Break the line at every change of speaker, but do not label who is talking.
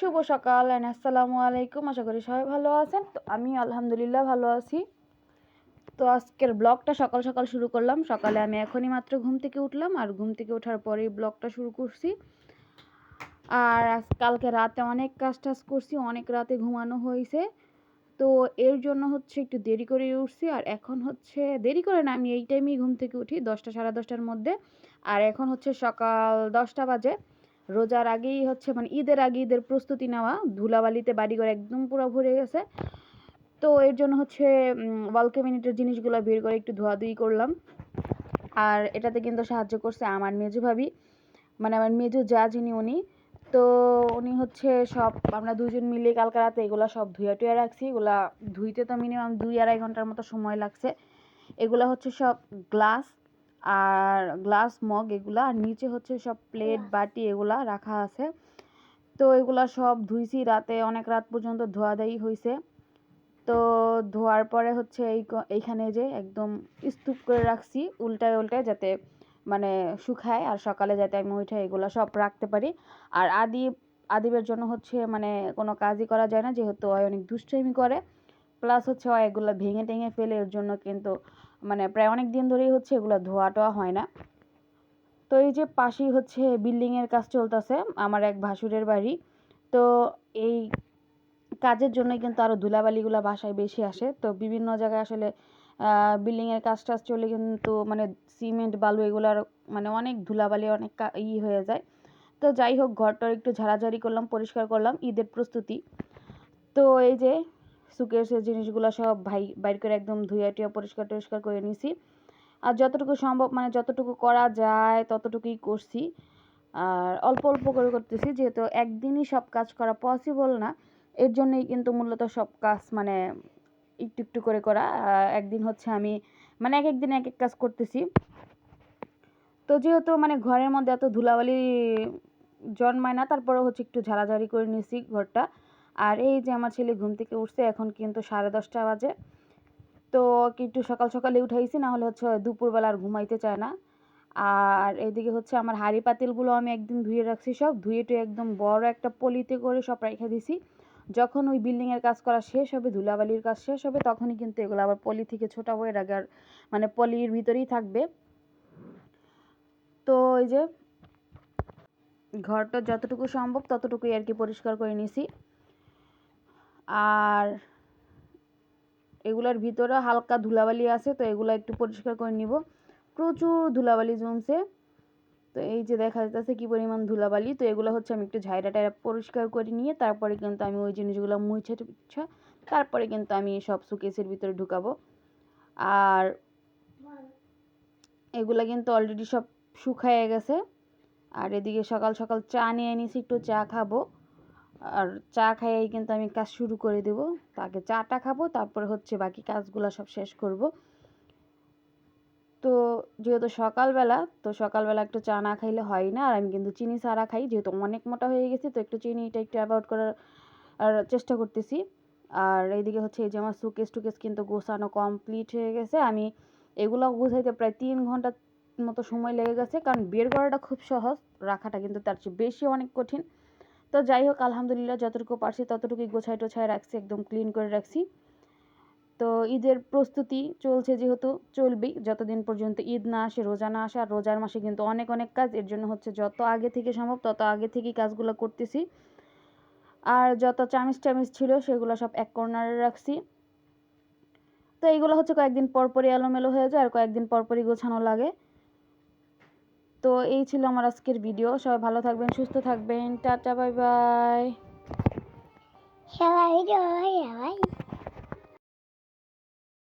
শুভ সকাল অ্যান্ড আসসালামু আলাইকুম। আশা করি সবাই ভালো আছেন। তো আমি আলহামদুলিল্লাহ ভালো আছি। তো আজকের ব্লগটা সকাল সকাল শুরু করলাম। সকালে আমি এখনই মাত্র ঘুম থেকে উঠলাম আর ঘুম থেকে ওঠার পরেই ব্লগটা শুরু করছি। আর কালকে রাতে অনেক কাজ টাজ করছি, অনেক রাতে ঘুমানো হয়েছে। তো এর জন্য হচ্ছে একটু দেরি করে উঠছি আর এখন হচ্ছে, দেরি করে না, আমি এই টাইমেই ঘুম থেকে উঠি দশটা সাড়ে দশটার মধ্যে। আর এখন হচ্ছে সকাল দশটা বাজে। রোজার আগেই হচ্ছে মানে ঈদের আগে ঈদের প্রস্তুতি নেওয়া, ধুলাবালিতে বাড়িঘর একদম পুরো ভরে গেছে। তো এর জন্য হচ্ছে ওয়াল জিনিসগুলো বের করে একটু ধোয়াধুয়ি করলাম। আর এটাতে কিন্তু সাহায্য করছে আমার মেজু ভাবি। মানে আমার মেজু যা যিনি উনি। তো উনি হচ্ছে সব, আমরা দুজন মিলে কালকে রাতে এগুলো সব ধুয়ে টুয়ে রাখছি। এগুলা ধুইতে তো মিনিমাম দুই আড়াই ঘণ্টার মতো সময় লাগছে। এগুলো হচ্ছে সব গ্লাস আর গ্লাস মগ এগুলা আর নিচে হচ্ছে সব প্লেট বাটি এগুলা রাখা আছে। তো এগুলা সব ধুইছি রাতে অনেক রাত পর্যন্ত ধোয়া দেই হয়েছে তো ধোয়ার পরে হচ্ছে এই এইখানে যে একদম স্তূপ করে রাখছি উল্টায় উল্টায় যাতে মানে শুকায় আর সকালে যাতে আমি উঠে এগুলো সব রাখতে পারি। আর আদি আদিবের জন্য হচ্ছে মানে কোনো কাজই করা যায় না যেহেতু ওই অনেক দুষ্টামি করে। প্লাস হচ্ছে এগুলো ভেঙে টেঙে ফেলে, এর জন্য কিন্তু মানে প্রায় অনেক দিন ধরেই হচ্ছে এগুলো ধোয়া টোয়া হয় না। তো এই যে পাশেই হচ্ছে বিল্ডিংয়ের কাজ চলতেছে, আমার এক ভাসুরের বাড়ি। তো এই কাজের জন্যই কিন্তু আরও ধুলাবালিগুলো বাসায় বেশি আসে। তো বিভিন্ন জায়গায় আসলে বিল্ডিংয়ের কাজ টাজ চলে কিন্তু মানে সিমেন্ট বালু এগুলোর মানে অনেক ধুলাবালি, অনেক ই হয়ে যায়। তো যাই হোক ঘরটার একটু ঝাড়াঝাড়ি করলাম, পরিষ্কার করলাম, ঈদের প্রস্তুতি। তো এই যে সুকেশের জিনিসগুলো সব ভাই, বাইর করে একদম ধুয়ে টুয়ে পরিষ্কার টরিষ্কার করে নিছি। আর যতটুকু সম্ভব মানে যতটুকু করা যায় ততটুকুই করছি। আর অল্প অল্প করে করতেছি, যেহেতু একদিনই সব কাজ করা পসিবল না, এর জন্যই কিন্তু মূলত সব কাজ মানে একটু একটু করে করা। একদিন হচ্ছে আমি মানে এক একদিন এক এক কাজ করতেছি। তো যেহেতু মানে ঘরের মধ্যে এত ধুলাবালি জন্মায় না তারপরে হচ্ছে একটু ঝাড়াঝাড়ি করে নিয়েছি ঘরটা। আর এই যে আমার ছেলে ঘুম থেকে উঠছে এখন কিন্তু সাড়ে দশটা বাজে। তো একটু সকাল সকালে উঠাইছি না হলে হচ্ছে দুপুরবেলা আর ঘুমাইতে চায় না। আর এদিকে হচ্ছে আমার হাঁড়ি পাতিলগুলো আমি একদিন ধুয়ে রাখছি সব, ধুয়ে টুয়ে একদম বড় একটা পলিতে করে সব রেখে দিছি। যখন ওই বিল্ডিংয়ের কাজ করা শেষ হবে, ধুলাবালির কাজ শেষ হবে, তখনই কিন্তু এগুলো আবার পলি থেকে ছোটাবো এর আগে আর মানে পলির ভিতরেই থাকবে। তো ওই যে ঘরটা যতটুকু সম্ভব ততটুকুই আর কি পরিষ্কার করে নিছি। আর এগুলোর ভিতরে হালকা ধুলাবালি আছে, তো এগুলো একটু পরিষ্কার করে নিব। প্রচুর ধুলাবালি জমছে। তো এই যে দেখা যাচ্ছে কি পরিমাণ ধুলাবালি, তো এগুলো হচ্ছে আমি একটু ঝাইটা টাইরা পরিষ্কার করে নিয়ে, তারপরে কিন্তু আমি ওই জিনিসগুলো মুছে টুছা, তারপরে কিন্তু আমি সব সুকেসের ভিতরে ঢুকাবো। আর এগুলো কিন্তু অলরেডি সব শুকায় গেছে। আর এদিকে সকাল সকাল চা নিয়ে নিছি, একটু চা খাব। আর চা খাইয়েই কিন্তু আমি কাজ শুরু করে দেবো। তাকে চাটা খাব, তারপরে হচ্ছে বাকি কাজগুলো সব শেষ করব। তো যেহেতু সকালবেলা, তো সকালবেলা একটু চা না খাইলে হয় না। আর আমি কিন্তু চিনি ছাড়া খাই, যেহেতু অনেক মোটা হয়ে গেছি, তো একটু চিনিটা একটু অ্যাভয়েড করার আর চেষ্টা করতেছি। আর এইদিকে হচ্ছে এই যে আমার সুকেস টুকেস কিন্তু গোছানো কমপ্লিট হয়ে গেছে। আমি এগুলো গোছাইতে প্রায় তিন ঘণ্টা মতো সময় লেগে গেছে। কারণ বের করাটা খুব সহজ, রাখাটা কিন্তু তার চেয়ে বেশি অনেক কঠিন। তো যাই হোক, আলহামদুলিল্লাহ যতটুকু পারছি ততটুকুই গোছাই টোছায় রাখছি, একদম ক্লিন করে রাখছি। তো ঈদের প্রস্তুতি চলছে যেহেতু, চলবেই। যতদিন পর্যন্ত ঈদ না আসে, রোজা না আসে, আর রোজার মাসে কিন্তু অনেক অনেক কাজ, এর জন্য হচ্ছে যত আগে থেকে সম্ভব তত আগে থেকেই কাজগুলো করতেছি। আর যত চামিচ টামিচ ছিল সেগুলো সব এক কর্নারে রাখছি। তো এইগুলো হচ্ছে কয়েকদিন পরপরই এলোমেলো হয়ে যায়, আর কয়েকদিন পরপরই গোছানো লাগে। তো এই ছিল আমার আজকের ভিডিও সবাই ভালো থাকবেন, সুস্থ থাকবেন। টাটা বাই বাই
সবাই।